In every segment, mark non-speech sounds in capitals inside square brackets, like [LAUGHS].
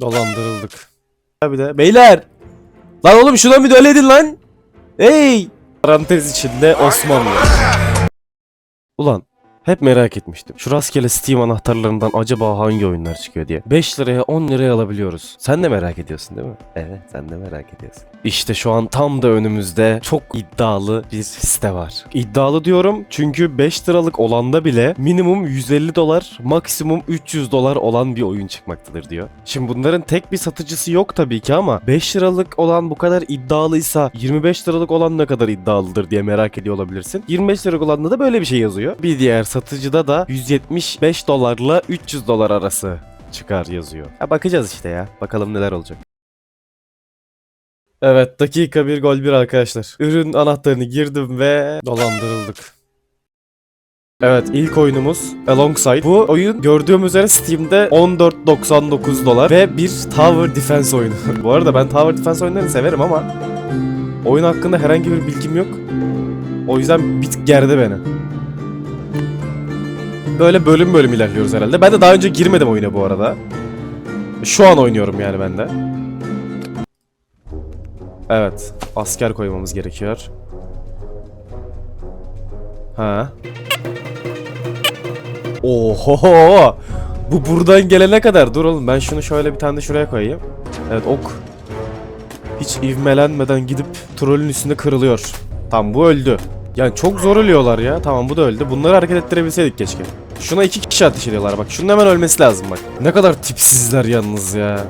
Dolandırıldık. Bir de beyler. Lan oğlum şuna müdahale edin lan. Hey. Parantez içinde Osmanlı. Ulan hep merak etmiştim. Şu rastgele Steam anahtarlarından acaba hangi oyunlar çıkıyor diye. 5 liraya 10 liraya alabiliyoruz. Sen de merak ediyorsun değil mi? Evet sen de merak ediyorsun. İşte şu an tam da önümüzde çok iddialı bir site var. İddialı diyorum çünkü 5 liralık olanda bile minimum 150 dolar, maksimum 300 dolar olan bir oyun çıkmaktadır diyor. Şimdi bunların tek bir satıcısı yok tabii ki ama 5 liralık olan bu kadar iddialıysa 25 liralık olan ne kadar iddialıdır diye merak ediyor olabilirsin. 25 liralık olanda da böyle bir şey yazıyor. Bir diğer satıcıda da 175 dolarla 300 dolar arası çıkar yazıyor. Ya bakacağız işte ya. Bakalım neler olacak. Evet dakika bir gol bir arkadaşlar. Ürün anahtarını girdim ve dolandırıldık. Evet ilk oyunumuz Alongside. Bu oyun gördüğüm üzere Steam'de 14.99 dolar ve bir Tower Defense oyunu. [LAUGHS] Bu arada ben Tower Defense oyunlarını severim ama oyun hakkında herhangi bir bilgim yok. O yüzden bir tık gerdi beni. Böyle bölüm bölüm ilerliyoruz herhalde. Ben de daha önce girmedim oyuna bu arada. Şu an oynuyorum yani ben de. Evet. Asker koymamız gerekiyor. Ha. Oho. Bu buradan gelene kadar. Dur oğlum ben şunu şöyle bir tane de şuraya koyayım. Evet ok. Hiç ivmelenmeden gidip trollün üstünde kırılıyor. Tamam bu öldü. Yani çok zor ölüyorlar ya. Tamam bu da öldü. Bunları hareket ettirebilseydik keşke. Şuna iki kişi ateş ediyorlar bak. Şunun hemen ölmesi lazım bak. Ne kadar tipsizler yalnız ya.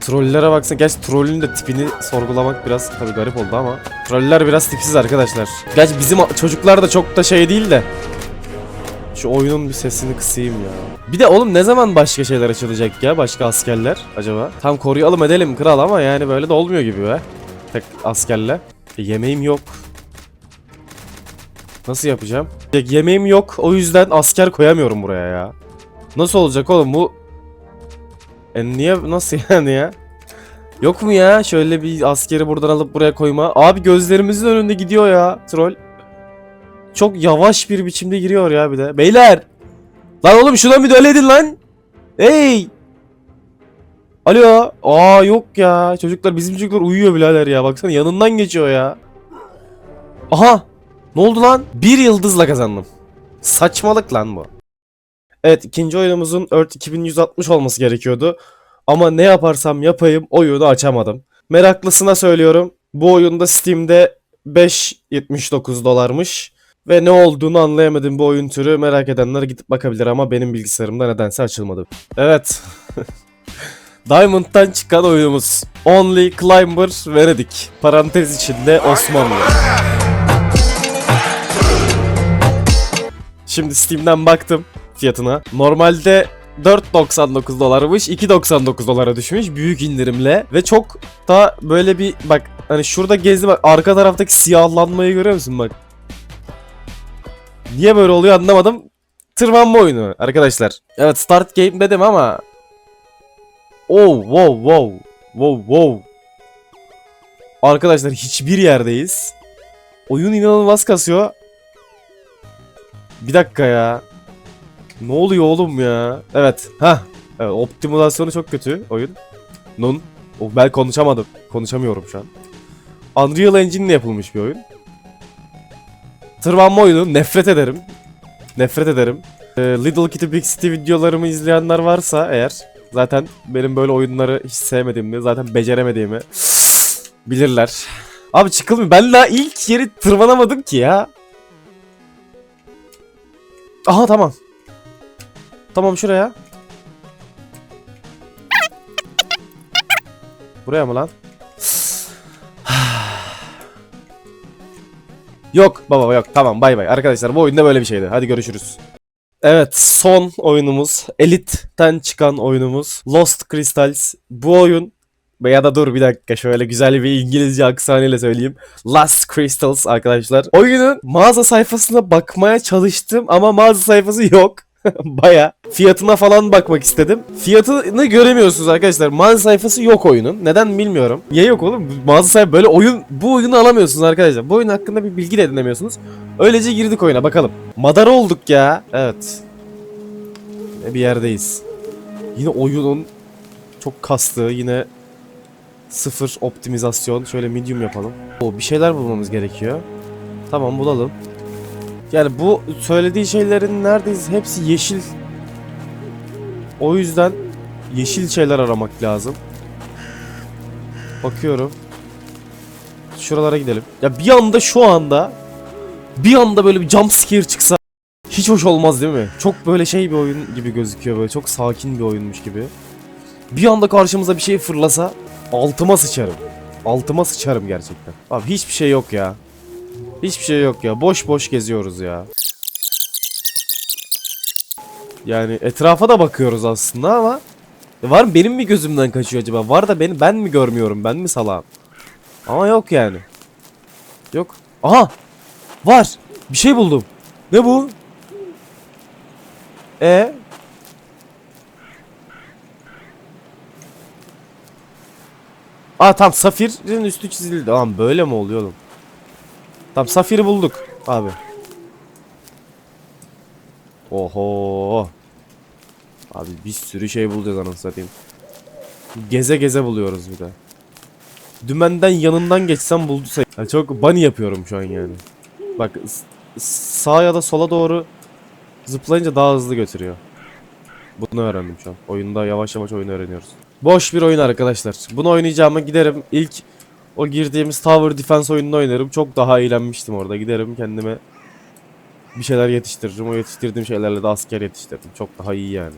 Trollere baksana. Gerçi trollün de tipini sorgulamak biraz tabii garip oldu ama. Troller biraz tipsiz arkadaşlar. Gerçi bizim çocuklar da çok da şey değil de. Şu oyunun bir sesini kısayım ya. Bir de oğlum ne zaman başka şeyler açılacak ya? Başka askerler acaba? Tam koruyalım edelim kral ama yani böyle de olmuyor gibi be. Tek askerle. E, yemeğim yok. Nasıl yapacağım? Ya, yemeğim yok. O yüzden asker koyamıyorum buraya ya. Nasıl olacak oğlum bu? E niye nasıl [LAUGHS] yani ya? Yok mu ya şöyle bir askeri buradan alıp buraya koyma? Abi gözlerimizin önünde gidiyor ya troll. Çok yavaş bir biçimde giriyor ya bir de. Beyler! Lan oğlum şuna müdahale edin lan! Hey! Alo! Aa yok ya. Çocuklar bizim çocuklar uyuyor birader ya. Baksana yanından geçiyor ya. Aha! Ne oldu lan? Bir yıldızla kazandım. Saçmalık lan bu. Evet ikinci oyunumuzun Earth 2160 olması gerekiyordu. Ama ne yaparsam yapayım oyunu açamadım. Meraklısına söylüyorum. Bu oyunda Steam'de 5.79 dolarmış. Ve ne olduğunu anlayamadım bu oyun türü. Merak edenler gidip bakabilir ama benim bilgisayarımda nedense açılmadı. Evet. [LAUGHS] Diamond'dan çıkan oyunumuz. Only Climber Venedik. Parantez içinde Osmanlı. Şimdi Steam'den baktım fiyatına. Normalde 4.99 dolarmış 2.99 dolara düşmüş büyük indirimle ve çok da böyle bir bak hani şurada gezdi bak arka taraftaki siyahlanmayı görüyor musun bak. Niye böyle oluyor anlamadım. Tırmanma oyunu arkadaşlar. Evet start game dedim ama Oh wow wow wow wow Arkadaşlar hiçbir yerdeyiz. Oyun inanılmaz kasıyor. Bir dakika ya. Ne oluyor oğlum ya? Evet. Ha. Evet, optimizasyonu çok kötü oyun. Nun. Ben konuşamadım. Konuşamıyorum şu an. Unreal Engine ile yapılmış bir oyun. Tırmanma oyunu. Nefret ederim. Nefret ederim. Ee, Little Kitty Big City videolarımı izleyenler varsa eğer zaten benim böyle oyunları hiç sevmediğimi, zaten beceremediğimi bilirler. Abi çıkılmıyor. Ben daha ilk yeri tırmanamadım ki ya. Aha tamam. Tamam şuraya. Buraya mı lan? [SIGHS] yok baba yok tamam bay bay. Arkadaşlar bu oyunda böyle bir şeydi. Hadi görüşürüz. Evet son oyunumuz Elite'den çıkan oyunumuz Lost Crystals. Bu oyun ya da dur bir dakika şöyle güzel bir İngilizce aksanıyla söyleyeyim. Last Crystals arkadaşlar. Oyunun mağaza sayfasına bakmaya çalıştım ama mağaza sayfası yok. [LAUGHS] Baya fiyatına falan bakmak istedim. Fiyatını göremiyorsunuz arkadaşlar. Mağaza sayfası yok oyunun. Neden bilmiyorum. Ya yok oğlum. Mağaza sayfası böyle oyun bu oyunu alamıyorsunuz arkadaşlar. Bu oyun hakkında bir bilgi de edinemiyorsunuz. Öylece girdik oyuna bakalım. Madara olduk ya. Evet. Yine bir yerdeyiz. Yine oyunun çok kastı. Yine sıfır optimizasyon. Şöyle medium yapalım. O bir şeyler bulmamız gerekiyor. Tamam bulalım. Yani bu söylediği şeylerin neredeyse hepsi yeşil. O yüzden yeşil şeyler aramak lazım. Bakıyorum. Şuralara gidelim. Ya bir anda şu anda bir anda böyle bir jump scare çıksa hiç hoş olmaz değil mi? Çok böyle şey bir oyun gibi gözüküyor böyle çok sakin bir oyunmuş gibi. Bir anda karşımıza bir şey fırlasa altıma sıçarım. Altıma sıçarım gerçekten. Abi hiçbir şey yok ya. Hiçbir şey yok ya. Boş boş geziyoruz ya. Yani etrafa da bakıyoruz aslında ama var mı benim mi gözümden kaçıyor acaba? Var da beni ben mi görmüyorum? Ben mi salağım? Ama yok yani. Yok. Aha! Var. Bir şey buldum. Ne bu? E Aa tam safirin üstü çizildi. Tamam böyle mi oluyor oğlum? Tamam safiri bulduk abi. Oho. Abi bir sürü şey bulacağız anasını satayım. Geze geze buluyoruz bir de. Dümenden yanından geçsem buldu say- Ya çok bunny yapıyorum şu an yani. Bak sağa ya da sola doğru zıplayınca daha hızlı götürüyor. Bunu öğrendim şu an. Oyunda yavaş yavaş oyunu öğreniyoruz. Boş bir oyun arkadaşlar. Bunu oynayacağıma giderim ilk o girdiğimiz Tower Defense oyununu oynarım. Çok daha eğlenmiştim orada. Giderim kendime bir şeyler yetiştiririm. O yetiştirdiğim şeylerle de asker yetiştirdim. Çok daha iyi yani.